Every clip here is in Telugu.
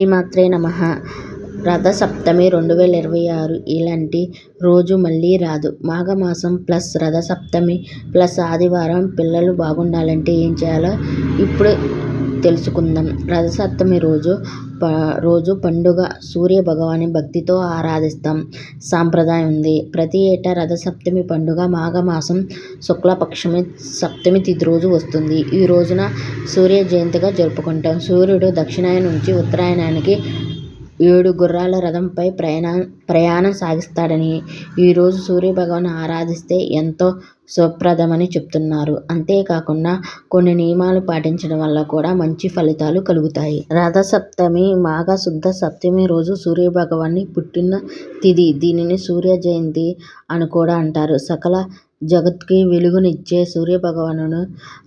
శ్రీమాత్రే రథ రథసప్తమి రెండు వేల ఇరవై ఆరు ఇలాంటి రోజు మళ్ళీ రాదు. మాఘమాసం ప్లస్ రథసప్తమి ప్లస్ ఆదివారం పిల్లలు బాగుండాలంటే ఏం చేయాలో ఇప్పుడు తెలుసుకుందాం. రథసప్తమి రోజు ప రోజు పండుగ. సూర్య భగవాని భక్తితో ఆరాధిస్తాం. సాంప్రదాయం ఉంది. ప్రతి ఏటా రథసప్తమి పండుగ మాఘమాసం శుక్లపక్షమి సప్తమి తిథి రోజు వస్తుంది. ఈ రోజున సూర్య జయంతిగా జరుపుకుంటాం. సూర్యుడు దక్షిణాయనం నుంచి ఉత్తరాయణానికి ఏడు గుర్రాల రథంపై ప్రయాణ ప్రయాణం సాగిస్తాడని ఈరోజు సూర్యభగవాను ఆరాధిస్తే ఎంతో శుభప్రదమని చెప్తున్నారు. అంతేకాకుండా కొన్ని నియమాలు పాటించడం వల్ల కూడా మంచి ఫలితాలు కలుగుతాయి. రథసప్తమి మాఘ శుద్ధ సప్తమి రోజు సూర్యభగవాన్ని పుట్టిన తిథి దీనిని సూర్య జయంతి అని కూడా అంటారు. సకల జగత్కి వెలుగునిచ్చే సూర్యభగవానుడు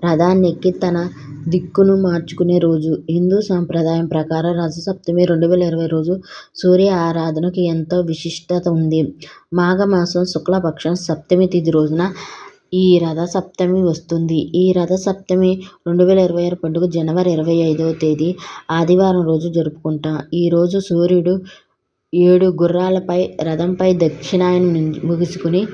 రథాన్నెక్కి తన దిక్కును మార్చుకునే రోజు. హిందూ సాంప్రదాయం ప్రకారం రథసప్తమి రెండు వేల ఇరవై రోజు సూర్య ఆరాధనకు ఎంతో విశిష్టత ఉంది. మాఘమాసం శుక్లపక్షం సప్తమి తిథి రోజున ఈ రథసప్తమి వస్తుంది. ఈ రథసప్తమి రెండు వేల ఇరవై ఆరు పండుగ జనవరి ఇరవై ఐదవ తేదీ ఆదివారం రోజు జరుపుకుంటాం. ఈరోజు సూర్యుడు ఏడు గుర్రాలపై రథంపై దక్షిణాయనం ముగుసుకుని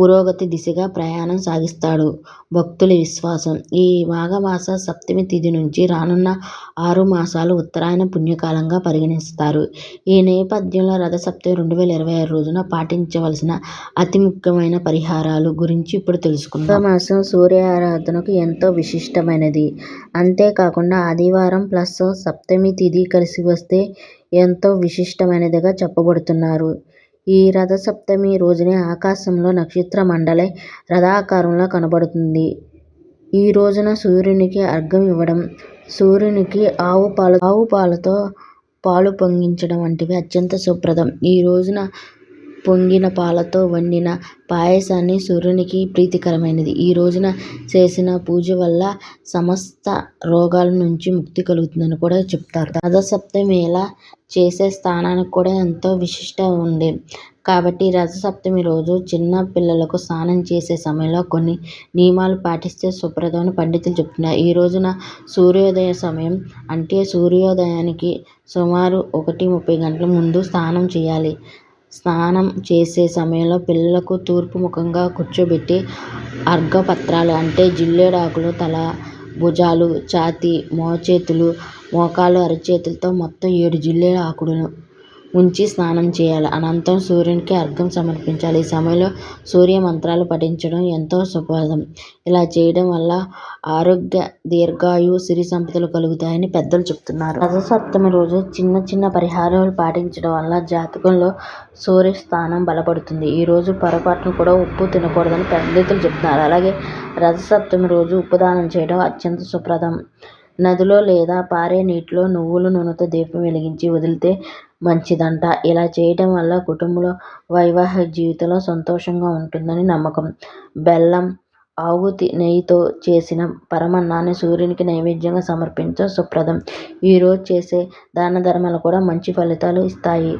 పురోగతి దిశగా ప్రయాణం సాగిస్తాడు. భక్తుల విశ్వాసం. ఈ మాఘమాస సప్తమి తిథి నుంచి రానున్న ఆరు మాసాలు ఉత్తరాయణ పుణ్యకాలంగా పరిగణిస్తారు. ఈ నేపథ్యంలో రథసప్తమి రెండు వేల ఇరవై ఆరు రోజున పాటించవలసిన అతి ముఖ్యమైన పరిహారాలు గురించి ఇప్పుడు తెలుసుకుందాం. మాసం సూర్య ఆరాధనకు ఎంతో విశిష్టమైనది. అంతేకాకుండా ఆదివారం ప్లస్ సప్తమి తిథి కలిసి వస్తే ఎంతో విశిష్టమైనదిగా చెప్పబడుతున్నారు. ఈ రథసప్తమి రోజునే ఆకాశంలో నక్షత్ర మండలి రథాకారంలో కనబడుతుంది. ఈ రోజున సూర్యునికి అర్ఘ్యం ఇవ్వడం సూర్యునికి ఆవు పాలు ఆవు పాలతో పాలు పొంగించడం వంటివి అత్యంత శుభప్రదం ఈ రోజున పొంగిన పాలతో వండిన పాయసాన్ని సూర్యునికి ప్రీతికరమైనది. ఈ రోజున చేసిన పూజ వల్ల సమస్త రోగాల నుంచి ముక్తి కలుగుతుందని కూడా చెప్తారు. రథసప్తమి ఇలా చేసే స్థానానికి కూడా ఎంతో విశిష్ట ఉంది కాబట్టి రథసప్తమి రోజు చిన్న పిల్లలకు స్నానం చేసే సమయంలో కొన్ని నియమాలు పాటిస్తే శుభ్రతమని పండితులు చెప్తున్నారు. ఈ రోజున సూర్యోదయ సమయం అంటే సూర్యోదయానికి సుమారు ఒకటి ముప్పై గంటల ముందు స్నానం చేయాలి. స్నానం చేసే సమయంలో పిల్లలకు తూర్పు ముఖంగా కూర్చోబెట్టి అర్ఘపత్రాలు అంటే జిల్లేడాకులు తల భుజాలు ఛాతీ మోచేతులు మోకాలు అరచేతులతో మొత్తం ఏడు జిల్లేడు ఆకులను ఉంచి స్నానం చేయాలి. అనంతరం సూర్యునికి అర్ఘ్యం సమర్పించాలి. ఈ సమయంలో సూర్య మంత్రాలు పఠించడం ఎంతో శుభప్రదం ఇలా చేయడం వల్ల ఆరోగ్య దీర్ఘాయు సిరి సంపదలు కలుగుతాయని పెద్దలు చెప్తున్నారు. రథసప్తమి రోజు చిన్న చిన్న పరిహారాలు పాటించడం వల్ల జాతకంలో సూర్య స్థానం బలపడుతుంది. ఈ రోజు పొరపాటును కూడా ఉప్పు తినకూడదని పండితులు చెప్తున్నారు. అలాగే రథసప్తమి రోజు ఉప్పు దానం చేయడం అత్యంత శుభప్రదం నదిలో లేదా పారే నీటిలో నువ్వుల నూనెతో దీపం వెలిగించి వదిలితే మంచిదంట. ఇలా చేయటం వల్ల కుటుంబంలో వైవాహిక జీవితంలో సంతోషంగా ఉంటుందని నమ్మకం. బెల్లం ఆవు నెయ్యితో చేసిన పరమాన్నాన్ని సూర్యునికి నైవేద్యంగా సమర్పించడం శుభప్రదం ఈరోజు చేసే దాన ధర్మాలు కూడా మంచి ఫలితాలు ఇస్తాయి.